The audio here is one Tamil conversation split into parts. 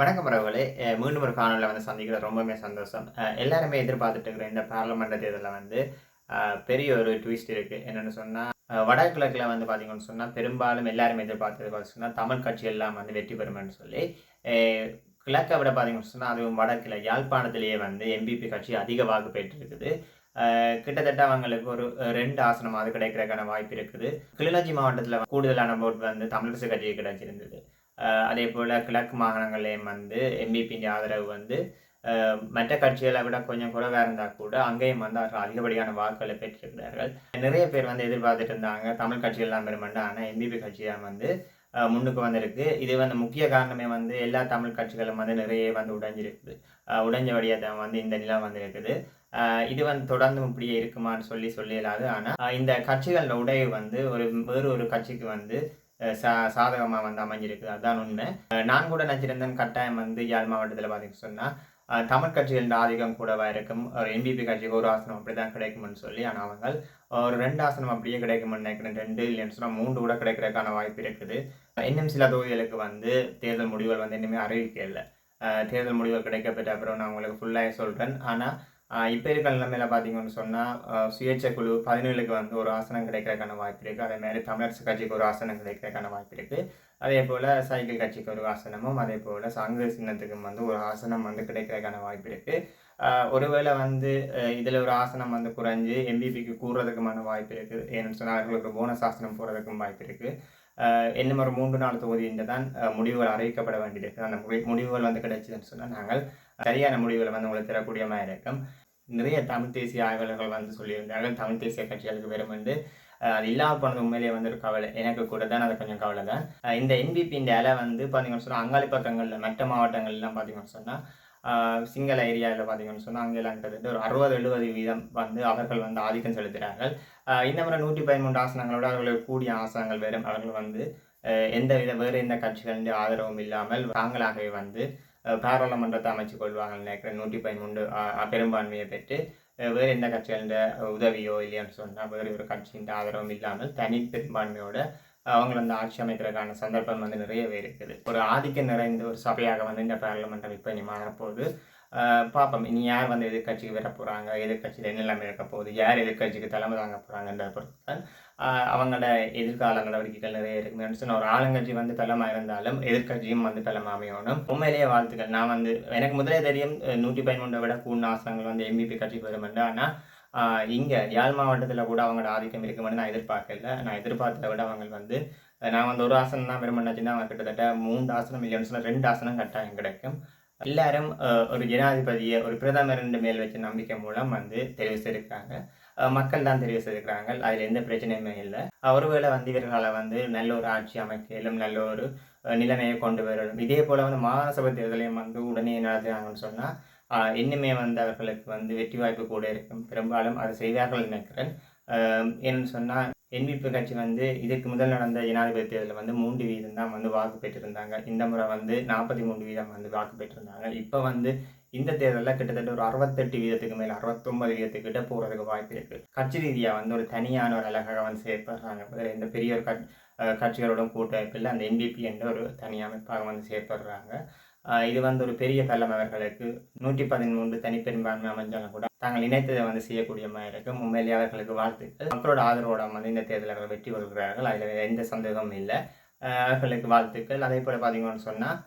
வணக்கம் உறவுகளே. மீண்டும் ஒரு காணொலியில் வந்து சந்திக்கிற ரொம்பவுமே சந்தோஷம். எல்லாருமே எதிர்பார்த்துட்டு இருக்கிற இந்த பாராளுமன்ற தேர்தலில் வந்து பெரிய ஒரு ட்விஸ்ட் இருக்குது என்னென்னு சொன்னால் வடகிழக்கில் வந்து பார்த்தீங்கன்னு சொன்னால் பெரும்பாலும் எல்லாருமே எதிர்பார்த்தது பார்த்து சொன்னால் தமிழ் கட்சி எல்லாம் வந்து வெற்றி பெறுமென்னு சொல்லி கிழக்கை விட பார்த்தீங்கன்னு சொன்னால் அதுவும் வடக்கில் யாழ்ப்பாணத்திலேயே வந்து எம்பிபி கட்சி அதிக வாக்கு பெற்றிருக்குது. கிட்டத்தட்ட அவங்களுக்கு ஒரு ரெண்டு ஆசனம் அது கிடைக்கிறதுக்கான வாய்ப்பு இருக்குது. கிளிநொச்சி மாவட்டத்தில் கூடுதலான ஓட் வந்து தமிழரசு கட்சிக்கு கிடைச்சிருந்தது. அதே போல் கிழக்கு மாகாணங்களையும் வந்து எம்பிபியின் ஆதரவு வந்து மற்ற கட்சிகளை விட கொஞ்சம் குறைவாக இருந்தால் கூட அங்கேயும் வந்து அவர்கள் அதிகப்படியான வாக்குகளை பெற்றிருக்கிறார்கள் நிறைய பேர் வந்து எதிர்பார்த்துட்டு இருந்தாங்க. தமிழ் கட்சிகள்லாம் பெருமண்டா ஆனால் எம்பிபி கட்சியாக வந்து முன்னுக்கு வந்திருக்கு. இது வந்து முக்கிய காரணமே வந்து எல்லா தமிழ் கட்சிகளும் வந்து நிறைய வந்து உடைஞ்சிருக்குது. உடைஞ்சபடியாக தான் வந்து இந்த நிலம் வந்திருக்குது. இது வந்து தொடர்ந்து இப்படியே இருக்குமான்னு சொல்லி சொல்லிடலாது ஆனால் இந்த கட்சிகளில் உடைய வந்து ஒரு வேறு ஒரு கட்சிக்கு வந்து சா சாதகமாக வந்து அமைஞ்சிருக்கு அதான் உண்மை. நான் கூட நினச்சிருந்தேன் கட்டாயம் வந்து யாழ் மாவட்டத்தில் பார்த்தீங்கன்னு சொன்னால் தமிழ் கட்சிகளின் ஆதிக்கம் கூடவா இருக்கும்? ஒரு எம்பிபி கட்சிக்கு ஒரு ஆசனம் அப்படி தான் கிடைக்கும்னு சொல்லி ஆனால் அவங்க ஒரு ரெண்டு ஆசனம் அப்படியே கிடைக்கும்னு நினைக்கிறேன் ரெண்டு இல்லைன்னு சொன்னால் மூன்று கூட கிடைக்கிறதுக்கான வாய்ப்பு இருக்குது. இன்னும் சில தொகுதிகளுக்கு வந்து தேர்தல் முடிவுகள் வந்து இன்னுமே அறிவிக்கல தேர்தல் முடிவுகள் கிடைக்கப்பட்ட அப்புறம் நான் உங்களுக்கு ஃபுல்லாக சொல்கிறேன் ஆனால் இப்போ இருக்கிற நிலைமையில பார்த்தீங்கன்னு சொன்னால் சுயேட்ச குழு பதினேழுக்கு வந்து ஒரு ஆசனம் கிடைக்கிறதுக்கான வாய்ப்பு இருக்குது அதே மாதிரி தமிழரசு கட்சிக்கு ஒரு ஆசனம் கிடைக்கிறதுக்கான வாய்ப்பு இருக்குது அதே போல் சைக்கிள் கட்சிக்கு ஒரு ஆசனமும் அதே போல் சங்க சின்னத்துக்கும் வந்து ஒரு ஆசனம் வந்து கிடைக்கிறதுக்கான வாய்ப்பு இருக்குது ஒருவேளை வந்து இதில் ஒரு ஆசனம் வந்து குறைஞ்சு எம்பிபிக்கு கூறுறதுக்குமான வாய்ப்பு இருக்குது ஏன்னு சொன்னால் அவர்களுக்கு போனஸ் ஆசனம் போகிறதுக்கும் வாய்ப்பு இருக்குது இன்னும் ஒரு மூன்று நாள் தொகுதியின் தான் முடிவுகள் அறிவிக்கப்பட வேண்டியிருக்கு அந்த முடிவுகள் வந்து கிடைச்சதுன்னு சொன்னால் நாங்கள் சரியான முடிவுகளை வந்து உங்களுக்கு தரக்கூடிய மாதிரி இருக்கும். நிறைய தமிழ் தேசிய ஆய்வாளர்கள் வந்து சொல்லியிருந்தார்கள். தமிழ் தேசிய கட்சிகளுக்கு வெறும் வந்து அது இல்லாமல் போனது உண்மையிலேயே வந்து ஒரு கவலை. எனக்கு கூட தான் அது கொஞ்சம் கவலை தான். இந்த என்பிபி இந்த இலை வந்து பார்த்தீங்கன்னு சொன்னால் அங்காளி பக்கங்களில் மற்ற மாவட்டங்கள்லாம் பார்த்தீங்கன்னு சொன்னால் சிங்கள ஏரியாவில் பார்த்தீங்கன்னு சொன்னால் அங்கெல்லாம் கிட்டத்தட்ட ஒரு அறுபது எழுபது வீதம் வந்து அவர்கள் வந்து ஆதிக்கம் செலுத்துகிறார்கள். இந்த முறை நூற்றி பதிமூன்று ஆசனங்களோட அவர்களுக்கு கூடிய ஆசனங்கள் வெறும் அவர்கள் வந்து எந்த வித வேறு எந்த கட்சிகளின் ஆதரவும் இல்லாமல் தாங்களாகவே வந்து பாராளுமன்றத்தை அமைச்சு கொள்வாங்கன்னு நினைக்கிறேன். நூற்றி பதிமூன்று பெரும்பான்மையை பெற்று வேறு எந்த கட்சிகளின் உதவியோ இல்லையான்னு சொன்னால் வேறு ஒரு கட்சியின் ஆதரவும் இல்லாமல் தனி பெரும்பான்மையோட அவங்களை அந்த ஆட்சி அமைக்கிறதுக்கான சந்தர்ப்பம் வந்து நிறையவே இருக்குது. ஒரு ஆதிக்கம் நிறைந்த ஒரு சபையாக வந்து இந்த பாராளுமன்றம் இப்போ இனி மாறப்போகுது. பார்ப்போம் இனி யார் வந்து எதிர்க்கட்சிக்கு வர போகிறாங்க எதிர்க்கட்சியில் என்ன இருக்க போகுது? யார் எதிர்க்கட்சிக்கு தலைமை தாங்க போகிறாங்கன்றத பொறுத்து அவங்களோட எதிர்கால நடவடிக்கைகள் நிறைய இருக்குன்னு சொன்ன ஒரு ஆளுங்கட்சி வந்து பலமாக இருந்தாலும் எதிர்க்கட்சியும் வந்து தலைமை அமையணும். உண்மையிலேயே வாழ்த்துக்கள். நான் வந்து எனக்கு முதலே தெரியும் நூற்றி பதிமூன்றை விட கூடின ஆசனங்கள் வந்து எம்பிபி கட்சிக்கு வருமென்று ஆனால் இங்கே யாழ் மாவட்டத்தில் கூட அவங்களோட ஆதிக்கம் இருக்குமென்னு நான் எதிர்பார்க்கல. நான் எதிர்பார்த்ததை விட அவங்க வந்து நான் வந்து ஒரு ஆசனம் தான் பெருமண்ணாச்சுன்னா அவங்க கிட்டத்தட்ட மூன்று ஆசனம் இல்லைன்னு சொன்னால் ரெண்டு ஆசனம் கட்டாயம் கிடைக்கும். எல்லாரும் ஒரு ஜனாதிபதியை ஒரு பிரதமர் மேல் வச்ச நம்பிக்கை மூலம் வந்து தெரிவு செய்திருக்காங்க மக்கள் தான் தெரிவு செய்திருக்கிறாங்க அதில் எந்த பிரச்சனையுமே இல்லை. அவர்களை ஒருவேளை வந்து இவர்களை வந்து நல்ல ஒரு ஆட்சி அமைக்கலும் நல்ல ஒரு நிலைமையை கொண்டு வரணும் இதே போல் வந்து மாகாண சபை தேர்தலையும் வந்து உடனே நடத்துகிறாங்கன்னு சொன்னால் இன்னுமே வந்து அவர்களுக்கு வந்து வெற்றி வாய்ப்பு கூட இருக்கும். பெரும்பாலும் அதை செய்வார்கள் நினைக்கிறேன். அஹ், ஏன்னு சொன்னால் என்பிபி கட்சி வந்து இதுக்கு முதல் நடந்த ஜனாதிபதி தேர்தலில் வந்து மூன்று வீதம் தான் வந்து வாக்கு பெற்றிருந்தாங்க. இந்த முறை வந்து நாற்பத்தி மூன்று வீதம் வந்து வாக்கு பெற்றிருந்தாங்க. இப்போ வந்து இந்த தேர்தலில் கிட்டத்தட்ட ஒரு அறுபத்தெட்டு வீதத்துக்கு மேலே அறுபத்தொன்பது வீதத்துக்கிட்ட போகிறதுக்கு வாய்ப்பு இருக்குது கட்சி ரீதியாக வந்து ஒரு தனியான ஒரு அழகாக வந்து செயற்படுறாங்க இந்த பெரிய ஒரு கட் கட்சிகளோட கூட்டமைப்பில் அந்த என்பிபி என்ற ஒரு தனி அமைப்பாக வந்து செயற்படுறாங்க. இது வந்து ஒரு பெரிய பள்ளம் அவர்களுக்கு. நூற்றி பதிமூன்று தனிப்பெரும்பான்மை அமைஞ்சாலும் கூட தாங்கள் இணைத்ததை வந்து செய்யக்கூடிய மாதிரி இருக்கும் உண்மையிலேயே அவர்களுக்கு வாழ்த்துக்கள். மக்களோட ஆதரவோட வந்து இந்த தேர்தல் அவர்கள் வெற்றி கொள்கிறார்கள் அதில் எந்த சந்தேகமும் இல்லை. அவர்களுக்கு வாழ்த்துக்கள். அதே போல் பார்த்தீங்கன்னு சொன்னால்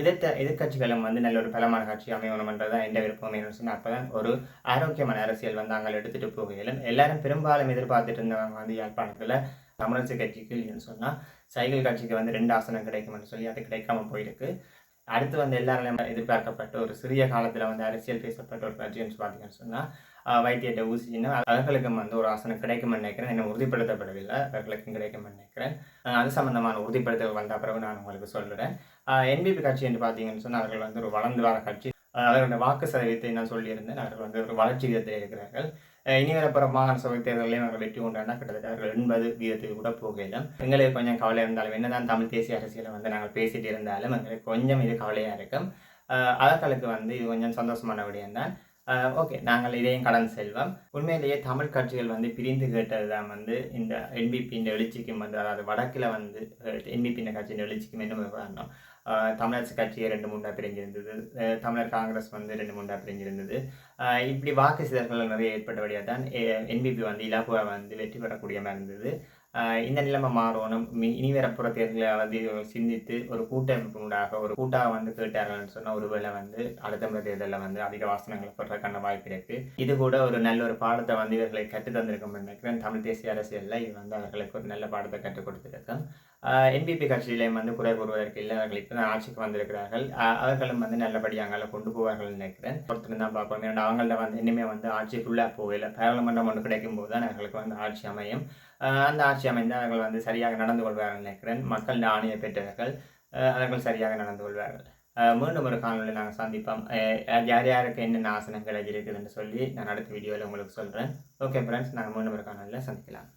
எதிர்த்த எதிர்கட்சிகளும் வந்து நல்ல ஒரு பலமான கட்சி அமையணுமன்றதான் எந்த விருப்பம் என்னன்னு சொன்னால் அப்போ தான் ஒரு ஆரோக்கியமான அரசியல் வந்து அங்கே எடுத்துகிட்டு போகையிலும் எல்லாரும் பெரும்பாலும் எதிர்பார்த்துட்டு இருந்தவங்க வந்து யாழ்ப்பாணத்தில் தமிழரசு கட்சிக்கு இல்லைன்னு சொன்னால் சைக்கிள் கட்சிக்கு வந்து ரெண்டு ஆசனம் கிடைக்கும்னு சொல்லி அது கிடைக்காம போயிருக்கு. அடுத்து வந்து எல்லாரும் எதிர்பார்க்கப்பட்ட ஒரு சிறிய காலத்தில் வந்து அரசியல் பேசப்பட்ட ஒரு கட்சின்னு பார்த்தீங்கன்னு சொன்னால் வைத்தியத்தை ஊசிச்சின்னா அவர்களுக்கும் வந்து ஒரு ஆசனம் கிடைக்கும்னு நினைக்கிறேன். என்ன உறுதிப்படுத்தப்படவில்லை. அவர்களுக்கும் கிடைக்கும்னு நினைக்கிறேன். அது சம்பந்தமான உறுதிப்படுத்தல் வந்த பிறகு நான் உங்களுக்கு சொல்கிறேன் என்பிபி கட்சி என்று பார்த்தீங்கன்னு சொன்னால் அவர்கள் வந்து ஒரு வளர்ந்து வர கட்சி. அவர்களுடைய வாக்கு சதவீதத்தை நான் சொல்லியிருந்தேன். அவர்கள் வந்து ஒரு வளர்ச்சி விதத்தில் இருக்கிறார்கள். இனி வரப்போகிற மாகாண சபை தேர்தலையும் அவர்கள் வெற்றி கொண்டாடினா கிட்டத்தட்ட அவர்கள் எண்பது வீதத்துக்கு கூட போகலாம். எங்களுக்கு கொஞ்சம் கவலை இருந்தாலும் என்னதான் தமிழ் தேசிய அரசியலை வந்து நாங்கள் பேசிட்டு இருந்தாலும் எங்களுக்கு கொஞ்சம் இது கவலையாக இருக்கும். அஹ் வந்து இது கொஞ்சம் சந்தோஷமான விடயம் தான் ஓகே நாங்கள் இதையும் கடந்து செல்வோம். உண்மையிலேயே தமிழ் கட்சிகள் வந்து பிரிந்து கேட்டது தான் வந்து இந்த என்பிபியின் எழுச்சிக்கும் வந்து அதாவது வடக்கில் வந்து என்பிபியின் கட்சியின் எழுச்சிக்கும் என்ன காரணம்? தமிழரசு கட்சியை ரெண்டு மூன்றா பிரிஞ்சிருந்தது. தமிழர் காங்கிரஸ் வந்து ரெண்டு மூன்றா பிரிஞ்சிருந்தது. இப்படி வாக்கு சிதறல்கள் நிறைய ஏற்பட்டபடியாக தான் என்பிபி வந்து இலகுவாக வந்து வெற்றி பெறக்கூடியமாக இருந்தது. இந்த நிலைமை மாறணும். மி- இனி வரப்புற தேர்தலை வந்து சிந்தித்து ஒரு கூட்டமைப்பு உண்டாக ஒரு கூட்டாக வந்து கேட்டார்கள்னு சொன்னால் ஒருவேளை வந்து அடுத்த முறை தேர்தலில் வந்து அதிக வாசனங்களை பெறக்கான வாய்ப்பு இருக்கு. இது கூட ஒரு நல்ல ஒரு பாடத்தை வந்து இவர்களை கற்றுத் தந்திருக்கும் நினைக்கிறேன். தமிழ் தேசிய அரசியலில் இது வந்து அவர்களுக்கு ஒரு நல்ல பாடத்தை கற்றுக் கொடுத்துருக்கோம். என்பிபி கட்சியிலையும் வந்து குறை கூறுவதற்கு இல்லை அவர்கள் இப்போ தான் ஆட்சிக்கு வந்திருக்கிறார்கள். அவர்களும் வந்து நல்லபடியாக அங்கே கொண்டு போவார்கள் நினைக்கிறேன். ஒருத்தர் தான் பார்ப்போம். ஏன்னா அவங்கள்ட்ட வந்து இனிமேல் வந்து ஆட்சி ஃபுல்லாக போகல. பாராளுமன்றம் ஒன்று கிடைக்கும் போது தான் அவர்களுக்கு வந்து ஆட்சி அமையும். அந்த ஆட்சி அமைந்து அவர்கள் வந்து சரியாக நடந்து கொள்வார்கள் நினைக்கிறேன். மக்கள் ஆணையை பெற்றவர்கள் அஹ் அவர்கள் சரியாக நடந்து கொள்வார்கள். அஹ் மீண்டும் ஒரு காணொலியில் நாங்கள் சந்திப்போம். யார் யாருக்கு என்னென்ன ஆசனங்கள் இருக்குதுன்னு சொல்லி நான் அடுத்த வீடியோவில் உங்களுக்கு சொல்கிறேன் ஓகே ஃப்ரெண்ட்ஸ் நாங்கள் மீண்டும் ஒரு காணொலியில் சந்திக்கலாம்.